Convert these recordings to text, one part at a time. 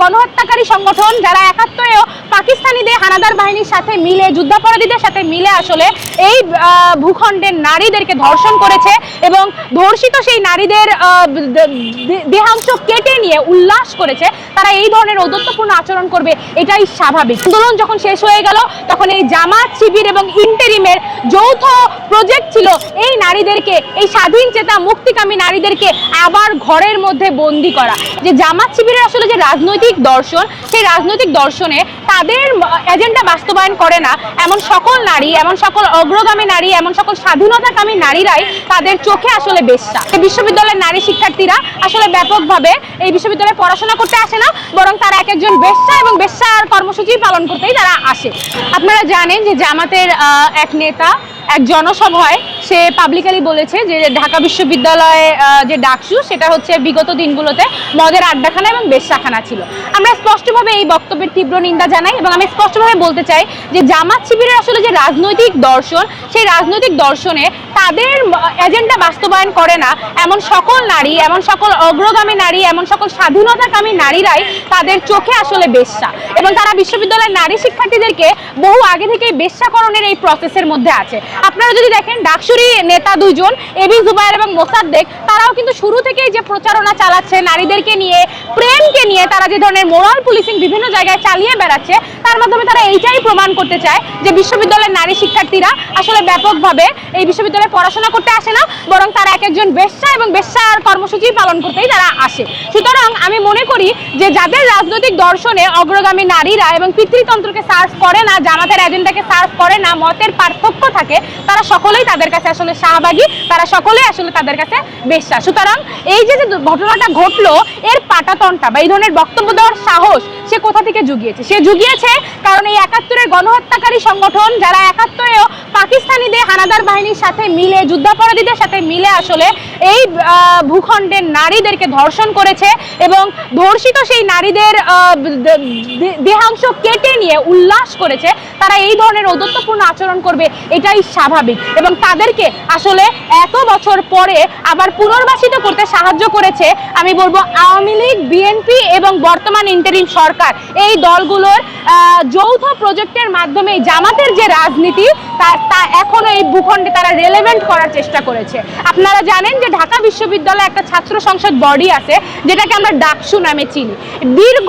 গণহত্যাকারী সংগঠন যারা একাত্তরেও হানাদার বাহিনীর সাথে মিলে, যুদ্ধাপরাধীদের সাথে মিলে আসলে এই ভূখণ্ডের নারীদেরকে ধর্ষণ করেছে এবং ধর্ষিত সেই নারীদের দেহাংশ কেটে নিয়ে উল্লাস করেছে। তারা এই ধরনের ঔদত্যপূর্ণ আচরণ করবে, এটাই স্বাভাবিক। আন্দোলন যখন শেষ হয়ে গেল, তখন এই জামাত শিবির এবং ইন্টেরিমের যৌথ প্রজেক্ট ছিল এই নারীদেরকে, এই স্বাধীন চেতা মুক্তিকামী নারীদেরকে আবার ঘরের মধ্যে বন্দি করা। যে জামাত শিবিরের আসলে যে রাজনৈতিক দর্শন, সেই রাজনৈতিক দর্শনে তাদের এজেন্ডা বাস্তবায়ন করে না, এমন সকল নারী, এমন সকল অগ্রগামী নারী, এমন সকল স্বাধীনতাকামী নারীরাই তাদের চোখে আসলে বেশ্যা বিশ্ববিদ্যালয়ের নারী শিক্ষার্থীরা আসলে ব্যাপকভাবে এই বিশ্ববিদ্যালয়ে পড়াশোনা করতে আসে না, বরং তারা এক একজন বেশ্যা এবং বেশ্যার কর্মসূচি পালন করতেই তারা আসে। আপনারা জানেন যে জামাতের এক নেতা, এক জনসভায় সে পাবলিকালি বলেছে যে ঢাকা বিশ্ববিদ্যালয়ে যে ডাকসু, সেটা হচ্ছে বিগত দিনগুলোতে মদের আড্ডাখানা এবং বেশ্যাখানা ছিল। আমরা স্পষ্টভাবে এই বক্তব্যের তীব্র নিন্দা জানাই এবং আমি স্পষ্টভাবে বলতে চাই যে জামাত শিবিরের আসলে যে রাজনৈতিক দর্শন, সেই রাজনৈতিক দর্শনে তাদের এজেন্ডা বাস্তবায়ন করে না এমন সকল নারী, এমন সকল অগ্রগামী নারী, এমন সকল স্বাধীনতাকামী নারীরাই তাদের চোখে আসলে বেশ্যা এবং তারা বিশ্ববিদ্যালয়ের নারী শিক্ষার্থীদেরকে বহু আগে থেকেই বেশ্যাকরণের এই প্রসেসের মধ্যে আছে। আপনারা যদি দেখেন, ডাকসুরি নেতা দুজন এবি জুবাইর এবং মোসাদ্দেক। তারাও কিন্তু শুরু থেকেই যে প্রচারণা চালাচ্ছে, নারীদেরকে নিয়ে, প্রেমকে নিয়ে তারা যে ধরনের মোরাল পুলিশিং বিভিন্ন জায়গায় চালিয়ে বেড়াচ্ছে, তার মাধ্যমে তারা এইটাই প্রমাণ করতে চায় যে বিশ্ববিদ্যালয়ের নারী শিক্ষার্থীরা আসলে ব্যাপকভাবে এই বিশ্ববিদ্যালয়ে পড়াশোনা করতে আসে না, বরং তারা এক একজন বেশ্যা এবং বেশ্যার কর্মসূচি পালন করতেই তারা আসে। সুতরাং আমি মনে করি যে যাদের রাজনৈতিক দর্শনে অগ্রগামী নারীরা এবং পিতৃতন্ত্রকে সার্ভ করে না, জামাতের এজেন্ডাকে সার্ভ করে না, মতের পার্থক্য থাকে, তারা সকলেই তাদের কাছে আসলে শাহবাগী, তারা সকলেই আসলে তাদের কাছে বেশ্যা। সুতরাং এই যে যে ঘটনাটা ঘটলো এর পাটাতনটা বা এই ধরনের বক্তব্য দেওয়ার সাহস সে কোথা থেকে জুগিয়েছে? সে জুগিয়েছে কারণ এই একাত্তরের গণহত্যাকারী সংগঠন যারা একাত্তরেও পাকিস্তানিদের হানাদার বাহিনীর সাথে মিলে, যুদ্ধাপরাধীদের সাথে মিলে আসলে এই ভূখণ্ডের নারীদেরকে ধর্ষণ করেছে এবং ধর্ষিত সেই নারীদের দেহাংশ কেটে নিয়ে উল্লাস করেছে, তারা এই ধরনের ঔদত্যপূর্ণ আচরণ করবে এটাই স্বাভাবিক এবং তাদেরকে আসলে এত বছর পরে আবার পুনর্বাসিত করতে সাহায্য করেছে, আমি বলব আওয়ামী লীগ, বিএনপি এবং বর্তমান ইন্টারিম সরকার। এই দলগুলোর যৌথ প্রজেক্টের মাধ্যমে জামাতের যে রাজনীতি, তা তা এখনও এই ভূখণ্ডে তারা রেলেভেন্ট করার চেষ্টা করেছে। আপনারা জানেন যে ঢাকা বিশ্ববিদ্যালয়ে একটা ছাত্র সংসদ বডি আছে, যেটাকে আমরা ডাকসু নামে চিনি। দীর্ঘ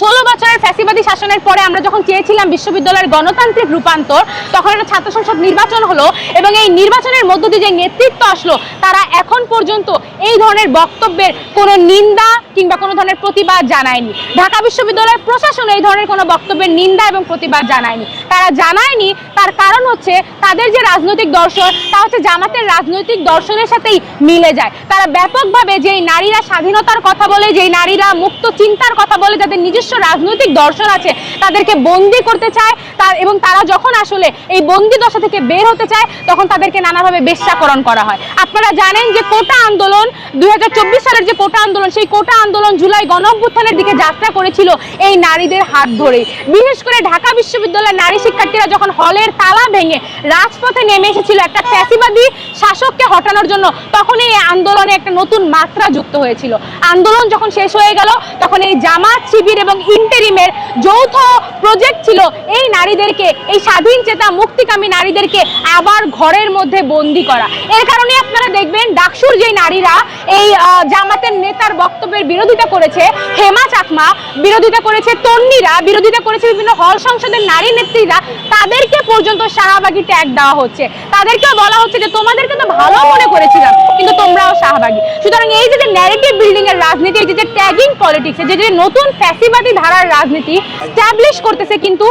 ষোলো বছরের ফ্যাসিবাদী শাসনের পরে আমরা যখন চেয়েছিলাম বিশ্ববিদ্যালয়ের গণতান্ত্রিক রূপান্তর, তখন একটা ছাত্র সংসদ নির্বাচন হলো এবং এই নির্বাচনের মধ্য দিয়ে যে নেতৃত্ব আসলো, তারা এখন পর্যন্ত এই ধরনের বক্তব্যের কোনো নিন্দা কিংবা কোনো ধরনের প্রতিবাদ জানায়নি। ঢাকা বিশ্ববিদ্যালয়ের প্রশাসন এই ধরনের কোনো বক্তব্যের নিন্দা এবং প্রতিবাদ জানায়নি। তারা জানায়নি, তার কারণ হচ্ছে তাদের যে রাজনৈতিক দর্শন, তা হচ্ছে জামাতের রাজনৈতিক দর্শনের সাথেই মিলে যায়। তারা ব্যাপকভাবে যেই নারীরা স্বাধীনতার কথা বলে, যেই নারীরা মুক্ত চিন্তার কথা বলে, যাদের নিজস্ব রাজনৈতিক দর্শন আছে, তাদেরকে বন্দি করতে চায়, তার এবং তারা যখন আসলে এই বন্দি দশা থেকে বের হতে চায়, তখন তাদেরকে নানাভাবে বেশ্যাকরণ করা হয়। আপনারা জানেন যে কোটা আন্দোলন, দুই হাজার চব্বিশ সালের যে কোটা আন্দোলন, সেই কোটা আন্দোলন জুলাই গণ অভ্যুত্থানের দিকে যাত্রা করেছিল এই নারীদের হাত ধরে বিশেষ করে ঢাকা বিশ্ববিদ্যালয়ের নারী শিক্ষার্থীরা যখন হলের তালা ভেঙে রাজপথে নেমে এসেছিল একটা ফ্যাসিবাদী শাসককে হটানোর জন্য তখন এই আন্দোলনে একটা নতুন মাত্রা যুক্ত হয়েছিল। আন্দোলন যখন শেষ হয়ে গেল, তখন এই জামাত শিবির এবং ইন্টেরিমের যৌথ প্রজেক্ট ছিল এই নারীদেরকে, এই স্বাধীন চেতা মুক্তিকামী নারীদেরকে আবার ঘরের মধ্যে বন্দি করা। এর কারণে আপনারা দেখবেন, ডাকসুর যে নারীরা এই জামাতের নেতার বক্তব্যের বিরোধিতা করেছে হেমা চাকমা, বিরোধিতা করেছে তন্নিরা বিরোধিতা করেছে বিভিন্ন হল সংসদের নারী নেত্রীরা, তাদেরকে পর্যন্ত শাহবাগী ট্যাগ দেওয়া হচ্ছে। তাদেরকেও বলা হচ্ছে যে তোমাদেরকে তো ভালো মনে করেছিলাম, কিন্তু তোমরাও শাহবাগী। সুতরাং এই যে ন্যারেটিভ বিল্ডিং এর রাজনীতি, এই যে ট্যাগিং পলিটিক্স যে যে নতুন ফ্যাসিবাদী ধারার রাজনীতি স্ট্যাবলিশ করতেছে কিন্তু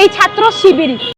এই ছাত্র শিবিরই